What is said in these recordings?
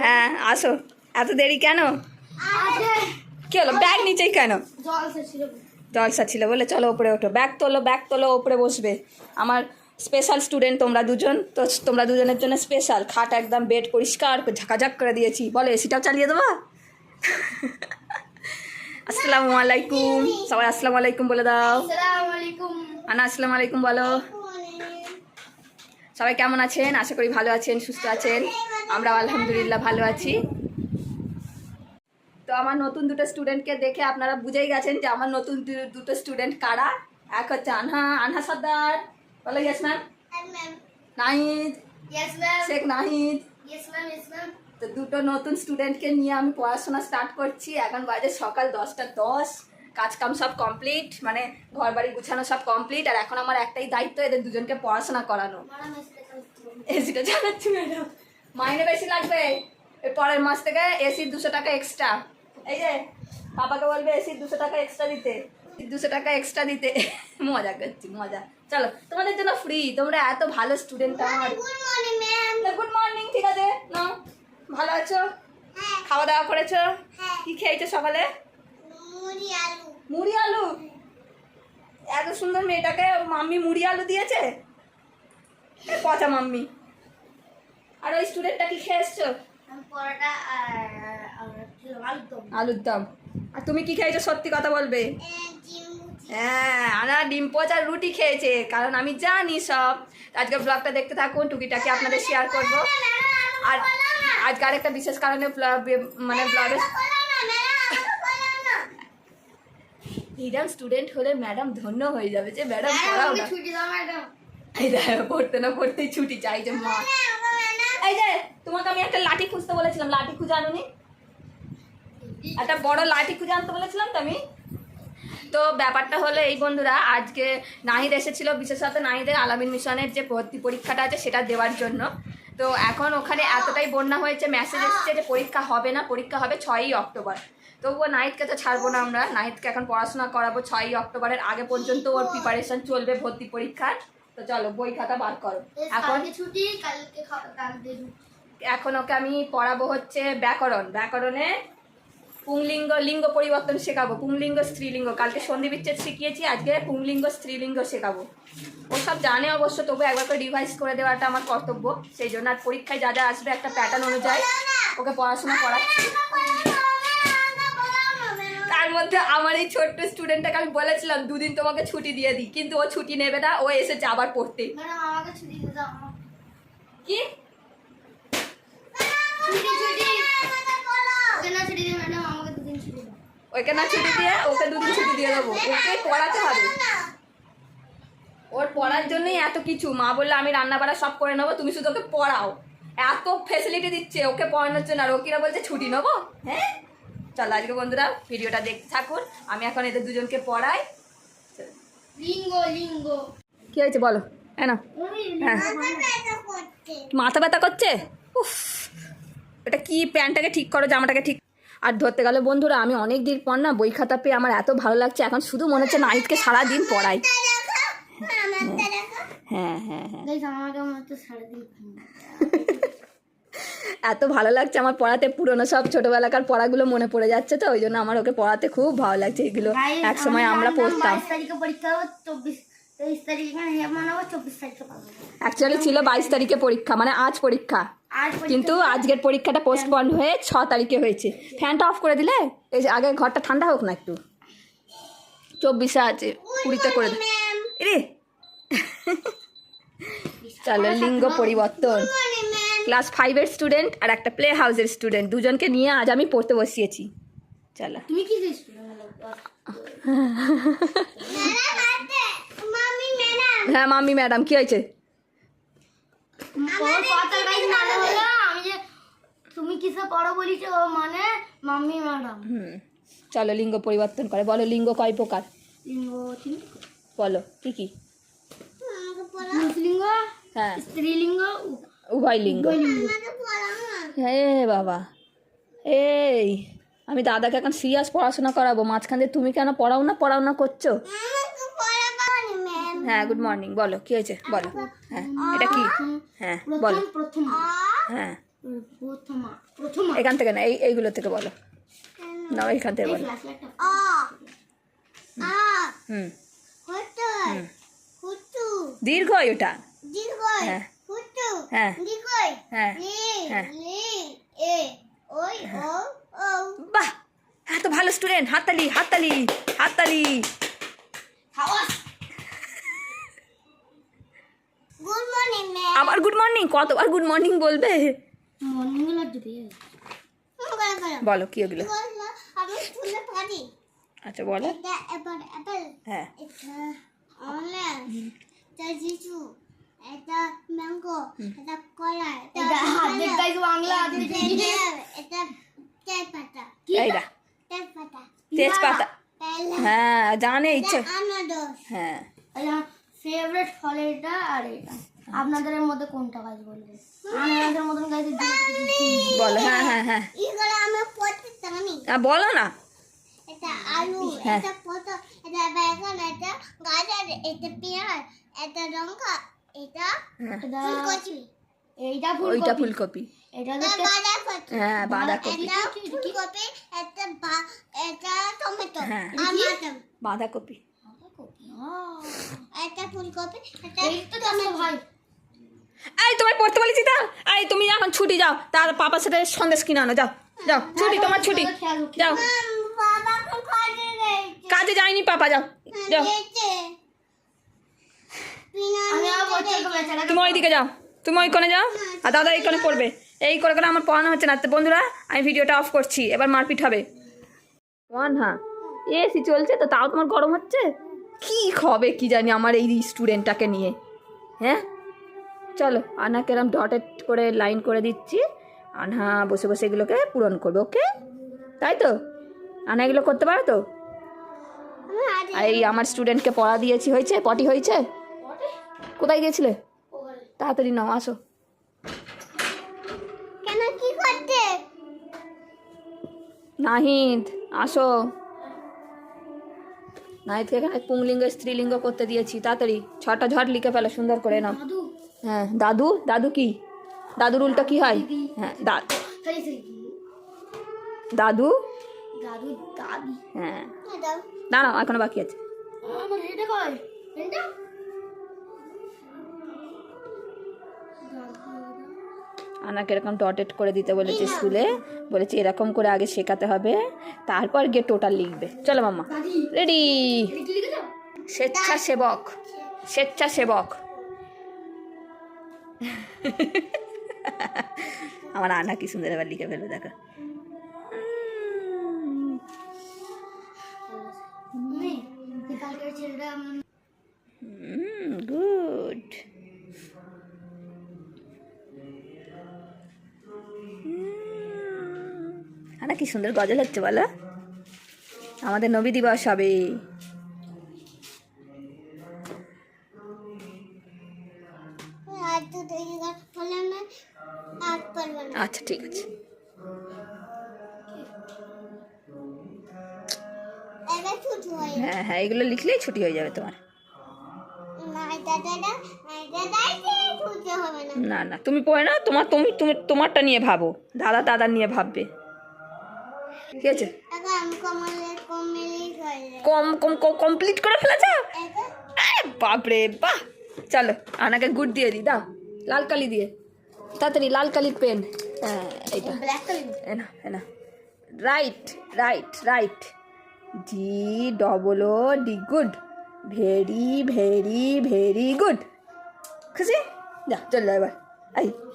হ্যাঁ আসো। এত দেরি কেন? কি হলো? ব্যাগ নিচেই কেন? জলসা ছিল বলে চলো ওপরে ওঠো। ব্যাগ তোলো ব্যাগ তোলো ওপরে বসবে। আমার স্পেশাল স্টুডেন্ট তোমরা দুজন তো তোমরা দুজনের জন্য স্পেশাল খাট একদম বেড পরিষ্কার করে ঝাঁকাঝাক করে দিয়েছি। বলো এসিটাও চালিয়ে দেবা? আসসালামু আলাইকুম। সবাই আসসালামু আলাইকুম বলে দাও। আনা আসসালামু আলাইকুম বলো। সবাই কেমন আছেন? আশা করি ভালো আছেন সুস্থ আছেন। আমরা আলহামদুলিল্লাহ ভালো আছি। তো আমার নতুন দুটো স্টুডেন্টকে দেখে আপনারা বুঝেই গেছেন যে আমার নতুন দুটো স্টুডেন্ট কারা? এক হচ্ছে আনহা আনহা সর্দার। বলো ইয়েস ম্যাম নাহিদ। শেখ নাহিদ। তো দুটো নতুন স্টুডেন্টকে নিয়ে আমি পড়াশোনা স্টার্ট করছি এখন বাজে সকাল দশটা দশ। কাজকাম সব কমপ্লিট মানে ঘর বাড়ি গুছানো সব কমপ্লিট আর এখন আমার একটাই দায়িত্ব এদের দুজনকে পড়াশোনা করানো। এসিটা চালাচ্ছি ম্যাডাম মাইনে বেশি লাগবে। পরের মাস থেকে এসির দুশো টাকা এক্সট্রা এই যে পাপাকে বলবে এসির দুশো টাকা এক্সট্রা দিতে। দুশো টাকা এক্সট্রা দিতে। মজা করছি মজা। চলো তোমাদের জন্য ফ্রি তোমরা এত ভালো স্টুডেন্ট আমার। গুড মর্নিং ঠিক আছে। না ভালো আছো? খাওয়া দাওয়া করেছ? কি খেয়েছো সকালে? মুড়ি আলু। এত সুন্দর মেয়েটাকে মাম্মি মুড়ি আলু দিয়েছে পচা মাম্মি আর ওই স্টুডেন্টটা কি খেয়ে এসছো আলুর দম আর তুমি কি খেয়েছো সত্যি কথা বলবে হ্যাঁ আনা ডিম পচার রুটি খেয়েছে কারণ আমি জানি সব আজকে ব্লগটা দেখতে থাকুন টুকিটাকে আপনাদের শেয়ার করব আর আজকে আরেকটা বিশেষ কারণে মানে ব্লগে হিডান স্টুডেন্ট হলে ম্যাডাম ধন্য হয়ে যাবে যে ম্যাডাম পড়াও না। ছুটি দাও ম্যাডাম এই দেখো পড়তে না পড়তেই ছুটি চাই যে মা। এই যে তোমাকে আমি একটা লাঠি খুঁজতে বলেছিলাম লাঠি খুঁজে আনুনি? একটা বড় লাঠি খুঁজে আনতে বলেছিলাম তো আমি? তো ব্যাপারটা হলো এই বন্ধুরা আজকে নাহিদ এসেছিল বিশেষত নাহিদের আলামিন মিশনের যে ভর্তি পরীক্ষাটা আছে সেটা দেওয়ার জন্য। তো এখন ওখানে এতটাই বন্যা হয়েছে মেসেজ এসেছে যে পরীক্ষা হবে না পরীক্ষা হবে ছয়ই অক্টোবর। তবুও নাইটকে তো ছাড়বো না আমরা। নাইটকে এখন পড়াশোনা করাবো ছয়ই অক্টোবরের আগে পর্যন্ত ওর প্রিপারেশন চলবে ভর্তি পরীক্ষার। তো চলো বই খাতা বার করো। এখন ছুটি কালকে। এখন ওকে আমি পড়াবো হচ্ছে ব্যাকরণ। ব্যাকরণে পুংলিঙ্গ লিঙ্গ পরিবর্তন শেখাবো। পুংলিঙ্গ স্ত্রীলিঙ্গ। কালকে সন্ধি বিচ্ছেদ শিখিয়েছি আজকে পুংলিঙ্গ স্ত্রীলিঙ্গ শেখাবো। ও সব জানে অবশ্য তবু একবার করে রিভাইজ করে দেওয়াটা আমার কর্তব্য। সেই জন্য আর পরীক্ষায় যা যা আসবে একটা প্যাটার্ন অনুযায়ী ওকে পড়াশোনা করাচ্ছি। তার মধ্যে আমার এই ছোট্ট স্টুডেন্টটাকে আমি বলেছিলাম দুদিন তোমাকে ছুটি দিয়ে দিই। কিন্তু ও ছুটি নেবে না ও এসেছে আবার পড়তে। কি? ছুটি ছুটি ওকে না ছুটি দিয়ে ম্যাডাম আমাকে দুদিন ছুটি দাও ওকে না ছুটি দিয়ে ওকে দুদিন ছুটি দিয়ে দেবো। ওকে পড়াতে হবে। ওর পড়ার জন্যই এত কিছু। মা বললে আমি রান্না বাড়া সব করে নেব তুমি শুধু ওকে পড়াও। এত ফেসিলিটি দিচ্ছে ওকে পড়ানোর জন্য। আর ও কিনা বলছে ছুটি নেব? হ্যাঁ? চলো আজকে বন্ধুরা ভিডিওটা দেখতে থাকুন। আমি এখন এদের দুজনকে পড়াই। লিঙ্গ লিঙ্গ। কি হয়েছে বলো? হ্যাঁ না হ্যাঁ। মাথা ব্যথা করছে। উফ। এটা কি প্যান্টটাকে ঠিক করো জামাটাকে ঠিক আর ধরতে গেলে বন্ধুরা আমি অনেক দিন পর না বই খাতা পেয়ে আমার এত ভালো লাগছে এখন শুধু মনে হচ্ছে নাইটকে সারাদিন পড়াই। হ্যাঁ হ্যাঁ হ্যাঁ। এত ভালো লাগছে আমার পড়াতে পুরোনো সব ছোটোবেলাকার পড়াগুলো মনে পড়ে যাচ্ছে তো ওই জন্য আমার ওকে পড়াতে খুব ভালো লাগছে এগুলো এক সময় আমরা পড়তাম। পরীক্ষা চব্বিশ অ্যাকচুয়ালি ছিল বাইশ তারিখে পরীক্ষা মানে আজ পরীক্ষা। কিন্তু আজকের পরীক্ষাটা পোস্টপন হয়ে ছ তারিখে হয়েছে। ফ্যানটা অফ করে দিলে এই যে আগে ঘরটা ঠান্ডা হোক না একটু। চব্বিশে আছে কুড়িতে করে দে। রে চলো লিঙ্গ পরিবর্তন। ক্লাস ফাইভের স্টুডেন্ট আর একটা প্লে হাউসের স্টুডেন্ট দুজনকে নিয়ে আজ আমি পড়তে বসিয়েছি। চলো। তুমি কি হ্যাঁ মাম্মি ম্যাডাম কি হয়েছে? মানে হলো আমি যে তুমি কিসে পড়ো বলিস মানে মাম্মি ম্যাডাম। হুম চলো লিঙ্গ পরিবর্তন করে। বলো লিঙ্গ কয় প্রকার? লিঙ্গ বলো কি কি? পুরুষলিঙ্গ হ্যাঁ। স্ত্রীলিঙ্গ উভয় লিঙ্গ। লিঙ্গ হে বাবা এই আমি দাদাকে এখন সিরিয়াস পড়াশোনা করাবো। মাঝখান দিয়ে তুমি কেন পড়াও না পড়াও না করছ? হ্যাঁ গুড মর্নিং বলো, কি হয়েছে? বলো হ্যাঁ এটা কি? হ্যাঁ বলো। হ্যাঁ। এখান থেকে না, এই, এইগুলো থেকে বলো। না এইখান থেকে বলো। দীর্ঘ হ্যাঁ। হ্যাঁ। হ্যাঁ। হ্যাঁ। বাহ! তো ভালো স্টুডেন্ট হাততালি হাততালি হাততালি। খাওয়া। গুড মর্নিং ম্যাম আবার গুড মর্নিং কতবার গুড মর্নিং বলবে? মর্নিং দিবে বলো কি ওগুলো? আমি আচ্ছা বলো। এটা অ্যাপল অ্যাপল হ্যাঁ। এটা অমলেট এটা জিজু। এটা ম্যাঙ্গো এটা কলা। এটা হাতের গাইস বাংলা এটা তেজপাতা। এইটা তেজপাতা। তেজপাতা। হ্যাঁ জানে ইচ্ছে। হ্যাঁ। ফেভারিট ফল এটা আর এটা। আপনাদের মধ্যে কোনটা গাছ বলবে আমাদের মতন গাছ বলো হ্যাঁ হ্যাঁ হ্যাঁ। এগুলো আমি পড়তে জানি হ্যাঁ, বলো না। এটা আলু। এটা পটল এটা বেগুন এটা গাজর এটা পেঁয়াজ এটা লঙ্কা এটা হ্যাঁ, এটা ফুলকপি। ওইটা ফুলকপি। ফুলকপি। এটা এটা দেখতে বাঁধাকপি। হ্যাঁ বাঁধাকপি। এটা ফুলকপি এটা বা- এটা টমেটো হ্যাঁ। বাঁধাকপি। ফুলকপি এটা এই তোমায় পড়তে বলেছি তা? এই তুমি এখন ছুটি যাও তার পাপার সাথে সন্দেশ কিনে আনো যাও যাও ছুটি তোমার ছুটি যাও। কাজে যায়নি পাপা যাও যাও। তুমি ওইদিকে যাও তুমি ওই কোণে যাও আর দাদা এই কোণে পড়বে। এই করে করে আমার পড়ানো হচ্ছে না। তো বন্ধুরা আমি ভিডিওটা অফ করছি। এবার মারপিট হবে। ওয়ান হ্যাঁ। এসি চলছে তো তাও তোমার গরম হচ্ছে? কি হবে কি জানি আমার এই স্টুডেন্টটাকে নিয়ে। হ্যাঁ? চলো আনাকে এরম ডটেড করে লাইন করে দিচ্ছি। আনহা বসে বসে এগুলোকে পূরণ করবে ওকে তাই তো? আনা এগুলো করতে পারো তো? এই আমার স্টুডেন্টকে পড়া দিয়েছি হয়েছে? পটি হয়েছে? কোথায় গিয়েছিলে? তাড়াতাড়ি নাও আসো। কেন কি করতে? নাহিদ আসো। নাহিদকে এখানে পুংলিঙ্গ স্ত্রীলিঙ্গ করতে দিয়েছি তাড়াতাড়ি। ছটা ঝড় লিখে ফেলো সুন্দর করে নাও। হ্যাঁ দাদু? দাদু কি? দাদুর উল্টো কি হয়? হ্যাঁ দাদু। দাদু? হ্যাঁ। দাঁড়াও এখনও বাকি আছে। আনাকে এরকম ডটেড করে দিতে বলেছে স্কুলে। বলেছে এরকম করে আগে শেখাতে হবে তারপর গিয়ে টোটাল লিখবে। চলো মাম্মা রেডি স্বেচ্ছাসেবক স্বেচ্ছাসেবক। আমার আনা কি সুন্দর এবার লিখে ফেলবে দেখো। গুড কি সুন্দর গজল হচ্ছে বলো। আমাদের নবী দিবস হবে। আচ্ছা ঠিক আছে। হয়ে হ্যাঁ এগুলো লিখলেই ছুটি হয়ে যাবে তোমার। না দাদা না, তুমি পড়ে না তোমার, তুমি তুমি তোমারটা নিয়ে ভাবো। দাদা দাদার নিয়ে ভাববে। ঠিক আছে। কম কম কমপ্লিট করে ফেলেছো? বাপরে বাহ! চলো আনাকে গুড দিয়ে দিই দাও। লাল কালি দিয়ে। তাড়াতাড়ি লাল কালির পেন। হ্যাঁ এইটা। এনা এনা right right right. D double O D good very very very good খুশি? যা চল এবার। হচ্ছে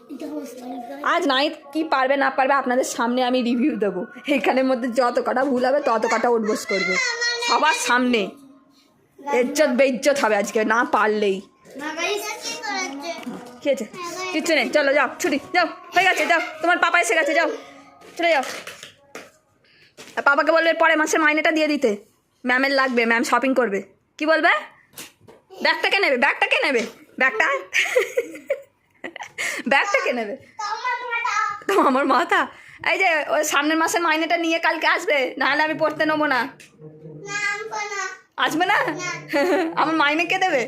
আজ নাইট কি পারবে না পারবে আপনাদের সামনে আমি রিভিউ দেবো। এখানের মধ্যে যত কটা ভুল হবে, তত কটা উঠবোস করবে। সবার সামনে ইজ্জত বেইজ্জত হবে আজকে, না পারলেই। আছে কিচ্ছু নেই। চলো, যাও, ছুটি, যাও, হয়ে গেছে, যাও, তোমার পাপা এসে গেছে, যাও, চলে যাও। আর পাপাকে বলবে পরে মাসের মাইনেটা দিয়ে দিতে। ম্যামের লাগবে, ম্যাম শপিং করবে। কি বলবে? ব্যাগটা কে নেবে? ব্যাগটা কে নেবে? ব্যাগটা? ব্যাগটা কে নেবে? তো আমার মাথা। এই যে ওই সামনের মাসের মাইনেটা নিয়ে কালকে আসবে নাহলে আমি পড়তে নেব না। আসবে না? আমার মাইনে কে দেবে?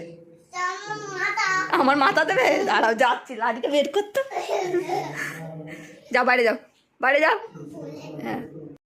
আমার মাথা। দেবে? দাঁড়াও যাচ্ছি লাঠিটা বের করতে। যাও বাইরে যাও। বাইরে যাও। হ্যাঁ।